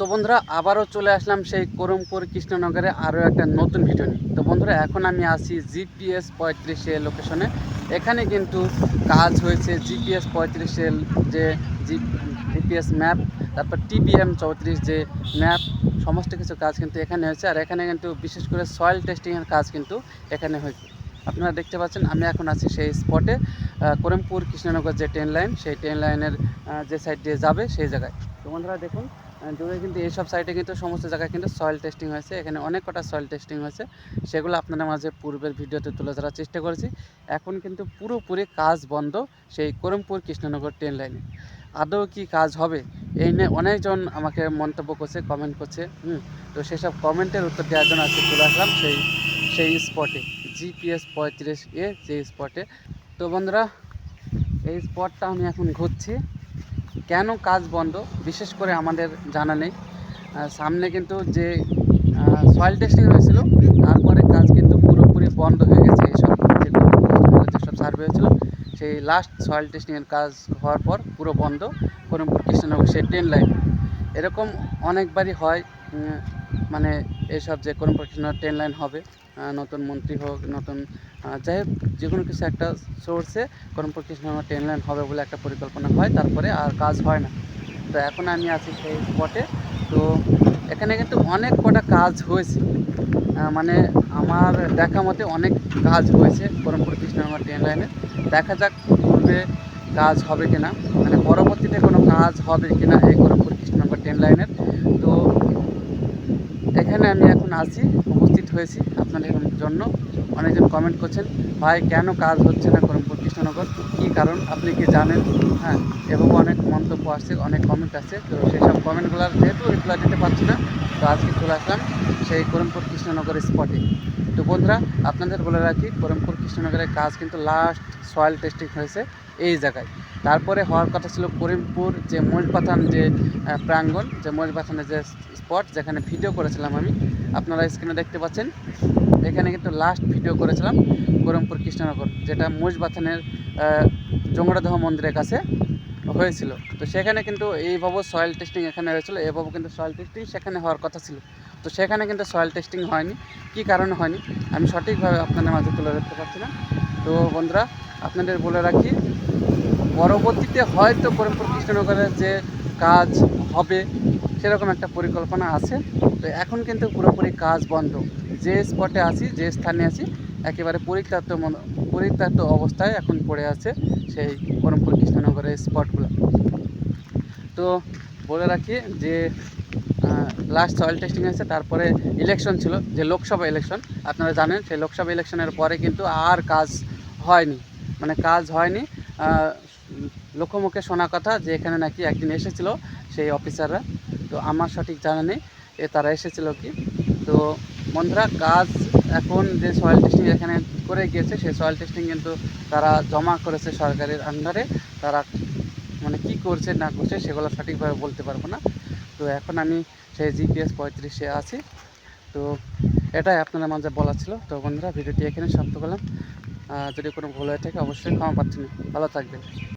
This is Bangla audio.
তো বন্ধুরা, আবারও চলে আসলাম সেই করমপুর কৃষ্ণনগরে আরও একটা নতুন ভিডিও নিয়ে। তো বন্ধুরা, এখন আমি আছি জিপিএস পঁয়ত্রিশে লোকেশনে এখানে কিন্তু কাজ হয়েছে জিপিএস পঁয়ত্রিশের যে জিপিএস ম্যাপ তারপর টিবিএম চৌত্রিশ যে ম্যাপ সমস্ত কিছু কাজ কিন্তু এখানে হয়েছে। আর এখানে কিন্তু বিশেষ করে সয়েল টেস্টিংয়ের কাজ কিন্তু এখানে হয়েছে। আপনারা দেখতে পাচ্ছেন, আমি এখন আছি সেই স্পটে করমপুর কৃষ্ণনগর যে ট্রেন লাইন সেই ট্রেন লাইনের যে সাইড দিয়ে যাবে সেই জায়গায়। তো বন্ধুরা, দেখুন দূরে কিন্তু এইসব সাইটে কিন্তু সমস্ত জায়গায় কিন্তু সয়েল টেস্টিং হয়েছে। এখানে অনেক কটা সয়েল টেস্টিং হয়েছে। সেগুলো আপনাদের মাঝে পূর্বের ভিডিওতে তুলে ধরার চেষ্টা করেছি। এখন কিন্তু পুরোপুরি কাজ বন্ধ সেই করমপুর কৃষ্ণনগর ট্রেন লাইনে আদৌ কি কাজ হবে? এই নিয়ে অনেকজন আমাকে মন্তব্য করছে কমেন্ট করছে, হুম। তো সেসব কমেন্টের উত্তর দেওয়ার জন্য আজকে চলে আসলাম সেই সেই স্পটে জিপিএস পঁয়ত্রিশ এ যে স্পটে তো বন্ধুরা, এই স্পটটা আমি এখন ঘুরছি। কেন কাজ বন্ধ? বিশেষ করে আমাদের জানা নেই। সামনে কিন্তু যে সয়েল টেস্টিং হয়েছিল, তারপরে কাজ কিন্তু পুরোপুরি বন্ধ হয়ে গেছে এইসব যেসব সার্ভে হয়েছিল, সেই লাস্ট সয়েল টেস্টিংয়ের কাজ হওয়ার পর পুরো বন্ধ করমপুর কৃষ্ণনগর সেই ট্রেন লাইন এরকম অনেকবারই হয় মানে এসব যে করমপুর কৃষ্ণনগর ট্রেন লাইন হবে নতুন মন্ত্রী হোক, নতুন যাই হোক যে কোনো কিছু একটা সোর্সে করমপুর কৃষ্ণনগর ট্রেন লাইন হবে বলে একটা পরিকল্পনা হয়, তারপরে আর কাজ হয় না। তো এখন আমি আছি সেই স্পটে তো এখানে কিন্তু অনেক কটা কাজ হয়েছে। মানে আমার দেখা মতে অনেক কাজ হয়েছে করমপুর কৃষ্ণনগর ট্রেন লাইনে দেখা যাক পূর্বে কাজ হবে কিনা মানে পরবর্তীতে কোনো কাজ হবে কিনা এই করমপুর কৃষ্ণনগর ট্রেন লাইনের তো এখানে আমি এখন আছি, উপস্থিত হয়েছি আপনাদের জন্য। অনেকজন কমেন্ট করছেন, ভাই, কেন কাজ হচ্ছে না করমপুর কৃষ্ণনগর কী কারণ? আপনি কি জানেন? হ্যাঁ এবং অনেক মন্তব্য আসছে, অনেক কমেন্ট আসছে, তো সেই সব কমেন্টগুলোর যেহেতু রিপ্লাই দিতে পারছি না, তো আজকে চলে আসলাম সেই করমপুর কৃষ্ণনগর স্পটে তো বন্ধুরা, আপনাদের বলে রাখি, করমপুর কৃষ্ণনগরের কাজ কিন্তু লাস্ট সয়েল টেস্টিং হয়েছে এই জায়গায়। তারপরে হওয়ার কথা ছিল করিমপুর যে মহিষপাথান যে প্রাঙ্গণ, যে মহিষপাথানের যে স্পট যেখানে ভিডিও করেছিলাম আমি, আপনারা স্ক্রিনে দেখতে পাচ্ছেন। এখানে কিন্তু লাস্ট ভিডিও করেছিলাম করমপুর কৃষ্ণনগর, যেটা মহিষবাথানের জঙ্গড়াদহ মন্দিরের কাছে হয়েছিল। তো সেখানে কিন্তু এইভাবে সয়েল টেস্টিং এখানে হয়েছিল এভাবে কিন্তু সয়েল টেস্টিং সেখানে হওয়ার কথা ছিল। তো সেখানে কিন্তু সয়েল টেস্টিং হয়নি। কী কারণে হয়নি? আমি সঠিকভাবে আপনাদের মাঝে তুলে ধরতে পারছি না। তো বন্ধুরা, আপনাদের বলে রাখি, পরবর্তীতে হয়তো করমপুর কৃষ্ণনগরের যে কাজ হবে সেরকম একটা পরিকল্পনা আছে। তো এখন কিন্তু পুরোপুরি কাজ বন্ধ। যে স্পটে আছি, যে স্থানে আছি, একেবারে পরিত্যক্ত পরিত্যক্ত অবস্থায় এখন পড়ে আছে সেই করমপুর কৃষ্ণনগরের স্পটগুলো তো বলে রাখি যে লাস্ট সয়েল টেস্টিং আছে তারপরে ইলেকশন ছিল, যে লোকসভা ইলেকশন আপনারা জানেন সেই লোকসভা ইলেকশনের পরে কিন্তু আর কাজ হয়নি। মানে কাজ হয়নি। লোকমুখে শোনা কথা যে এখানে নাকি একদিন এসেছিল সেই অফিসাররা। তো আমার সঠিক জানা নেই এ তারা এসেছিল কি। তো বন্ধুরা, কাজ এখন যে সয়েল টেস্টিং এখানে করে গিয়েছে, সেই সয়েল টেস্টিং কিন্তু তারা জমা করেছে সরকারের আন্ডারে তারা মানে কি করছে, না করছে, সেগুলো সঠিকভাবে বলতে পারব না। তো এখন আমি সেই জিপিএস পঁয়ত্রিশে আছি। তো এটাই আপনাদের মাঝে বলা ছিল। তো বন্ধুরা, ভিডিওটি এখানে সমাপ্ত করলাম। যদি কোনো ভুল হয়ে থাকে, অবশ্যই ক্ষমা প্রার্থনা। ভালো থাকবেন।